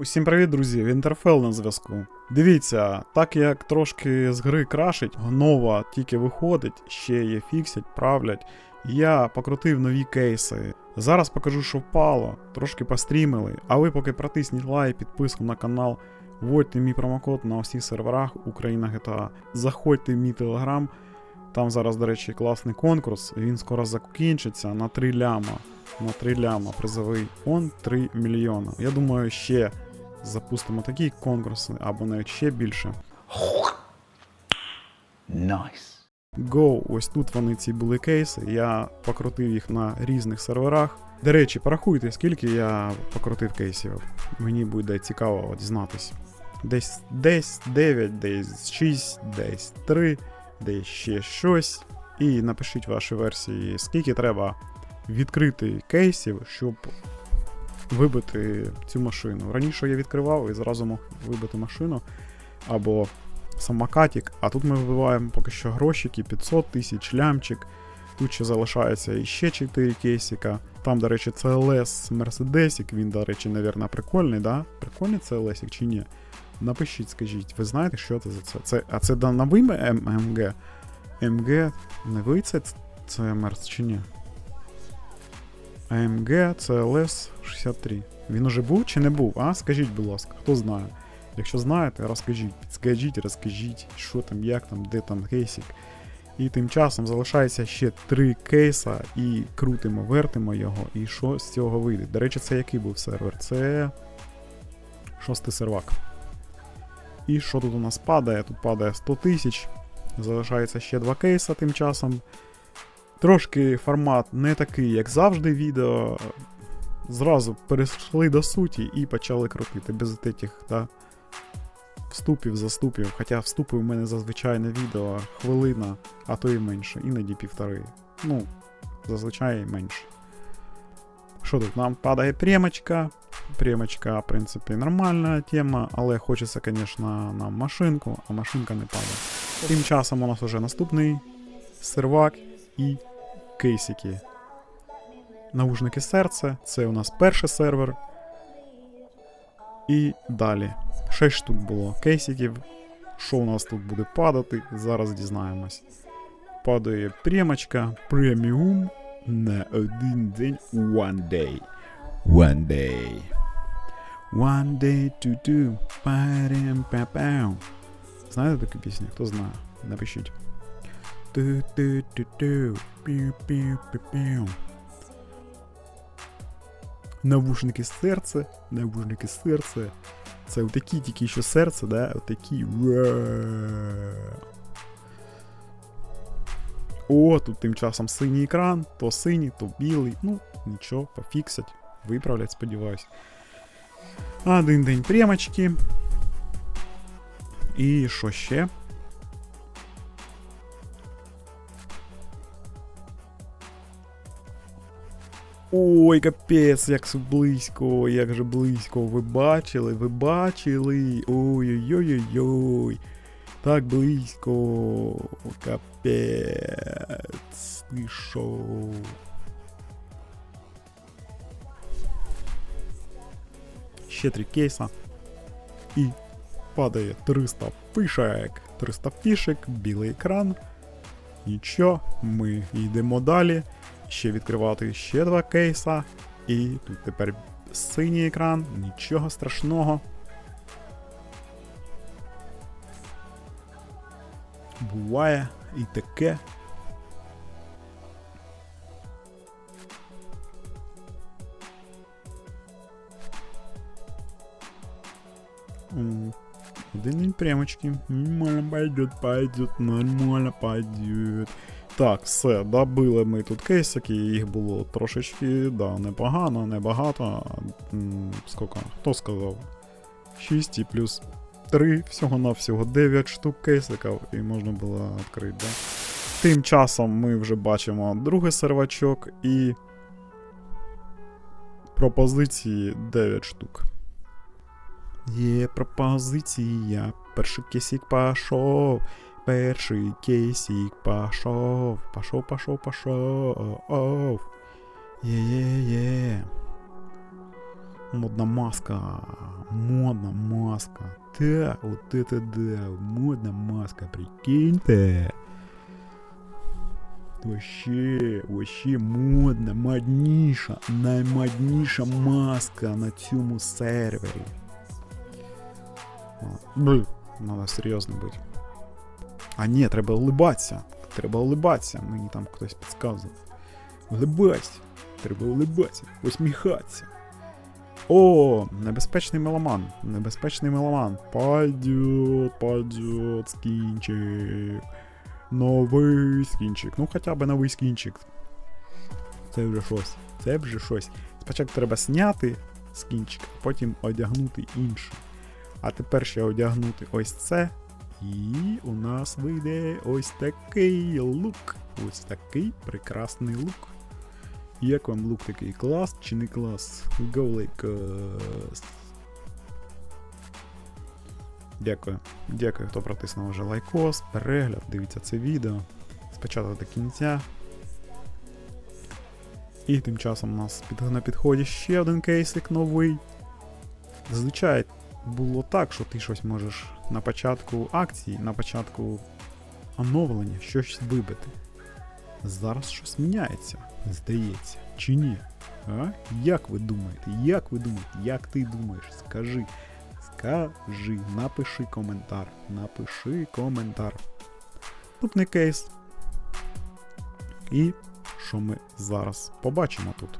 Усім привіт, друзі! Вінтерфел на зв'язку. Дивіться, так як трошки з гри крашить, нова тільки виходить, ще є фіксять, правлять. Я покрутив нові кейси. Зараз покажу, що впало, трошки пострімили. А ви поки протисніть лайк, підписку на канал, вводьте мій промокод на усіх серверах Україна GTA. Заходьте в мій телеграм. Там зараз, до речі, класний конкурс. Він скоро закінчиться на 3 ляма. На 3 ляма призовий фонд 3 мільйона. Я думаю, ще запустимо такі конкурси, або навіть ще більше. Nice. Go, ось тут вони ці були кейси. Я покрутив їх на різних серверах. До речі, порахуйте, скільки я покрутив кейсів. Мені буде цікаво дізнатись. Десь десь 9, десь 6, десь 3, десь ще щось. І напишіть ваші версії, скільки треба відкрити кейсів, щоб вибити цю машину. Раніше я відкривав і зразу мог вибити машину або самокатик, а тут ми вибиваємо поки що грошики, 500 тисяч, лямчик. Тут ще залишається іще 4 кейсика. Там, до речі, CLS Мерседесік, він, до речі, навірно, прикольний, да? Прикольний CLS чи ні? Напишіть, скажіть, ви знаєте, що це за це? це а це новий МГ? МГ новий це, це Мерс чи ні? AMG CLS 63. Він уже був чи не був? А? Скажіть, будь ласка, хто знає. Якщо знаєте, розкажіть, підскажіть, розкажіть, що там, як там, де там кейсик. І тим часом залишається ще три кейса, і крутимо, вертимо його, і що з цього вийде. До речі, це який був сервер? Це шостий сервак. І що тут у нас падає? Тут падає 100 тисяч. Залишається ще два кейса тим часом. Трошки формат не такий, як завжди, відео. Зразу перейшли до суті і почали крутити без тих, да, вступів, заступів. Хоча вступи у мене зазвичай на відео хвилина, а то і менше, іноді півтори. Ну, зазвичай менше. Що тут? Нам падає премочка. Премочка, в принципі, нормальна тема, але хочеться, звісно, нам машинку, а машинка не падає. Тим часом у нас вже наступний сервак і кейсики. Наушники серце, це у нас перший сервер. І далі. 6 штук було кейсиків. Що у нас тут буде падати? Зараз дізнаємось. Падає премочка преміум на один день one day. One day. One day to do. Знаєте таку пісню? Хто знає? Напишіть. Ту-ту-ту-ту. Піу-піу-піу-піу. Навушники серце, навушники серце. Це отакі тільки що серце, да? Отакі. О, тут тим часом синій екран, то синій, то білий. Ну, нічого, пофіксять, виправлять, сподіваюсь. Один день премочки. І що ще? Ой, капець, як близько, як же близько. Ви бачили, ви бачили. Ой-ой-ой-ой. Так близько. Капець. Ти шо? Ще три кейса. І падає 300 фішек. 300 фішек, білий екран. Нічого, ми йдемо далі. Ще відкривати ще два кейса. І тут тепер синій екран, нічого страшного. Буває і таке. Один прямочки. Нормально пойдет, пойдет, нормально пойдет. Так, все, добили ми тут кейсики, їх було трошечки, да, непогано, небагато. Скільки? Хто сказав? 6 і плюс 3, всього-навсього 9 штук кейсиків, і можна було відкрити, да? Тим часом ми вже бачимо другий сервачок і пропозиції 9 штук. Є пропозиція, перший кейсик пішов. Перший кейсик пошов, пошов, пошов, пошов. Є-є-є. Модна маска. Модна маска. Та, от это да, модна маска, прикиньте. Вообще, вообще модна, модніша, наймодніша маска на цьому сервері. Блин, надо серйозно бути. А ні, треба улибатися. Треба улибатися, мені там хтось підказував. Улибайся. Треба улибатися, усміхатися. О, небезпечний меломан. Небезпечний меломан. Пойдет, пойдет скінчик. Новий скінчик. Ну хоча б новий скінчик. Це вже щось. Це вже щось. Спочатку треба зняти скінчик, потім одягнути інший. А тепер ще одягнути ось це. І у нас вийде ось такий лук. Ось такий прекрасний лук. Як вам лук такий? Клас чи не клас? Go Lakers. Дякую. Дякую, хто протиснув вже лайкос, перегляд, дивіться це відео. Спочатку до кінця. І тим часом у нас на підході ще один кейсик новий. Зазвичай було так, що ти щось можеш на початку акції, на початку оновлення щось вибити. Зараз щось міняється, здається, чи ні? А? Як ви думаєте? Як ви думаєте? Як ти думаєш? Скажи. Скажи, напиши коментар. Напиши коментар. Наступний кейс. І що ми зараз побачимо тут?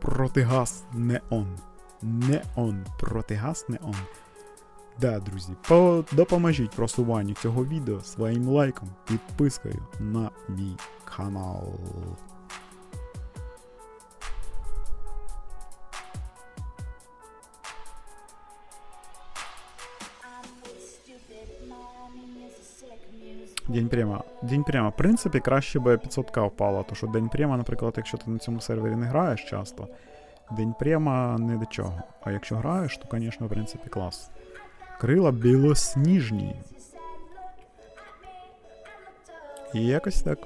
Протигаз неон. Неон. Протигаз неон. Да, друзі, допоможіть просуванню цього відео своїм лайком, підпискою на мій канал. День прямо. День прямо. В принципі, краще би 500к впало, то що день прямо, наприклад, якщо ти на цьому сервері не граєш часто, день прямо не до чого. А якщо граєш, то, звісно, в принципі, клас. Крила білосніжні. І якось так.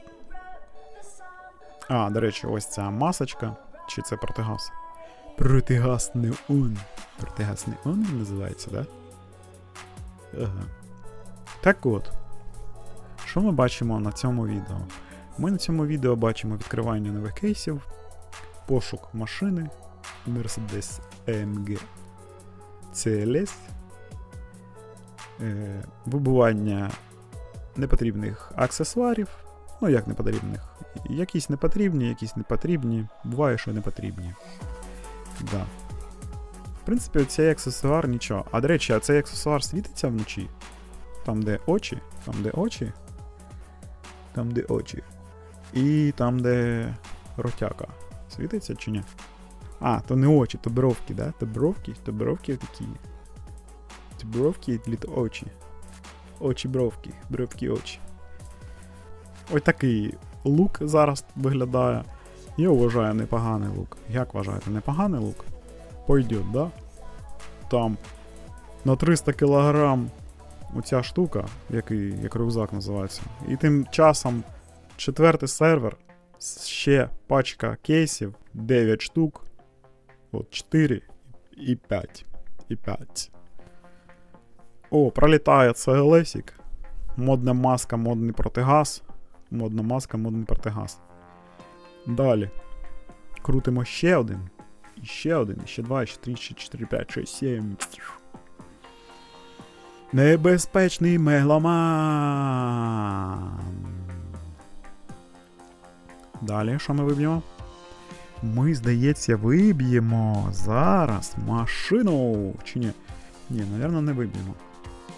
А, до речі, ось ця масочка. Чи це протигаз? Протигаз неон. Протигаз неон він називається, да? Ага. Так от. Що ми бачимо на цьому відео? Ми на цьому відео бачимо відкривання нових кейсів, пошук машини Mercedes AMG CLS, вибування непотрібних аксесуарів. Ну, як непотрібних. Якісь непотрібні, якісь не потрібні. Буває, що не потрібні. Да. В принципі, цей аксесуар нічого. А до речі, а цей аксесуар світиться вночі? Там, де очі, там, де очі. Там, де очі. І там, де ротяка. Світиться чи ні? А, то не очі, то бровки, да? То бровки, то бровки такі. Ті бровки і то очі. Очі бровки, бровки очі. Ось такий лук зараз виглядає. Я вважаю непоганий лук. Як вважаєте, непоганий лук? Пойдет, да? Там на 300 кілограм оця штука, який, як рюкзак називається. І тим часом четвертий сервер, ще пачка кейсів, 9 штук. От 4 і 5. І 5. О, пролітає CLS-ік. Модна маска, модний протигаз. Модна маска, модний протигаз. Далі. Крутимо ще один. І ще один, ще два, ще три, ще 4, 5, 6, 7. Небезпечний мегломан. Далі, що ми виб'ємо? Ми, здається, виб'ємо зараз машину. Чи ні? Ні, напевно, не виб'ємо.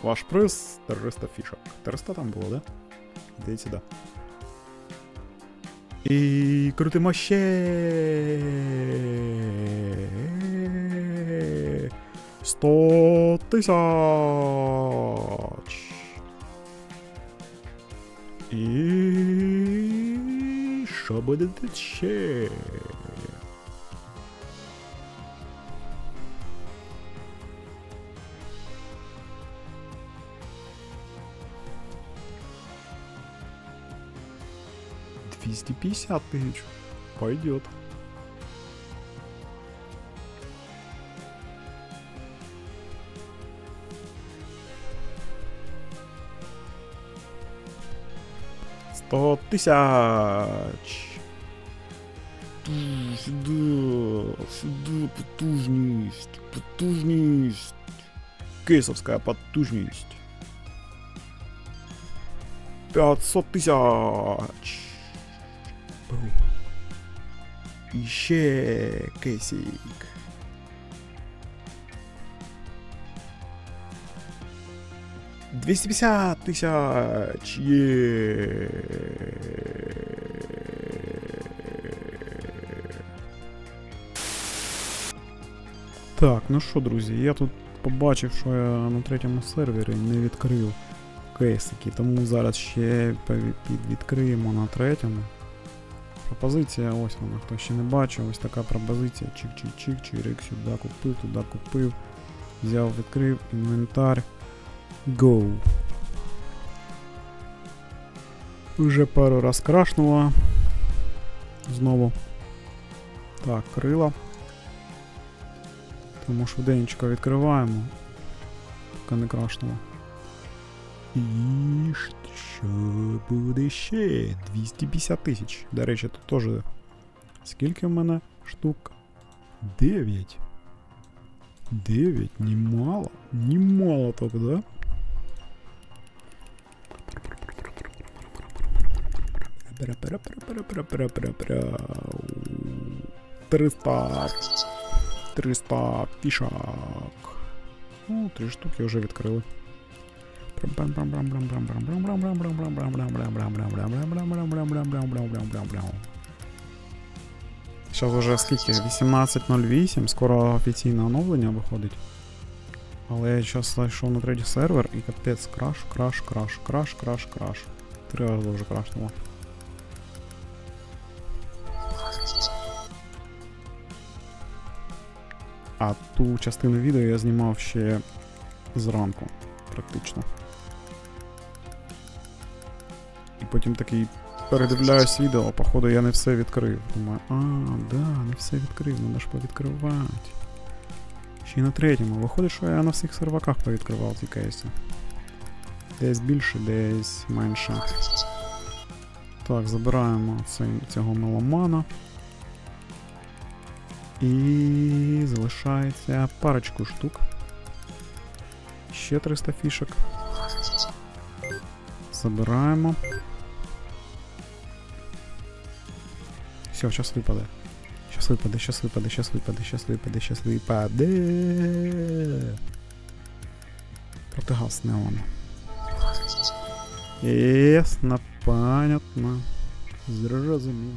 Ваш приз 300 фішок. 300 там було, да? Здається, да. І крутимо ще. 100 тисяч. І що буде ще? 250 тысяч. Пойдет. Сто тысяч. Сюда, сюда, потужность, потужность. Кейсовская потужность. 500 тысяч. Бу. І кейсик. Двісті п'ятдесят тисяч. Так, ну що, друзі, я тут побачив, що я на третьому сервері не відкрив кейсики, тому зараз ще відкриємо на третьому. Пропозиція, ось вона, хто ще не бачив, ось така пропозиція. Чик-чик-чик, чирик сюди купив, туди купив. Взяв, відкрив, інвентар. Go. Вже пару раз крашнула. Знову. Так, крила. Тому швиденько відкриваємо. Поки не крашнуло. І що буде ще? 250 тисяч. До речі, тут теж. Скільки в мене штук? 9. 9, немало. Немало так, да? Триста. 300 фішок. Ну, три штуки вже відкрили. Зараз вже скільки? 18.08, скоро офіційне оновлення виходить. Але я зараз зайшов на третій сервер і капець краш, краш, краш, краш, краш, краш. Три рази вже крашнуло. А ту частину відео я знімав ще зранку, практично. Потім такий передивляюсь відео, походу я не все відкрив. Думаю, а, да, не все відкрив, треба ж повідкривати. Ще й на третьому. Виходить, що я на всіх серваках повідкривав ці кейси. Десь більше, десь менше. Так, забираємо цей, цього меломана. І залишається парочку штук. Ще 300 фішок. Забираємо. Все, сейчас випаде. Щас випаде, щас випаде, щас випаде, щас випаде, щас випаде. Протигаз неон. Ясно, понятно. Зрозуміло.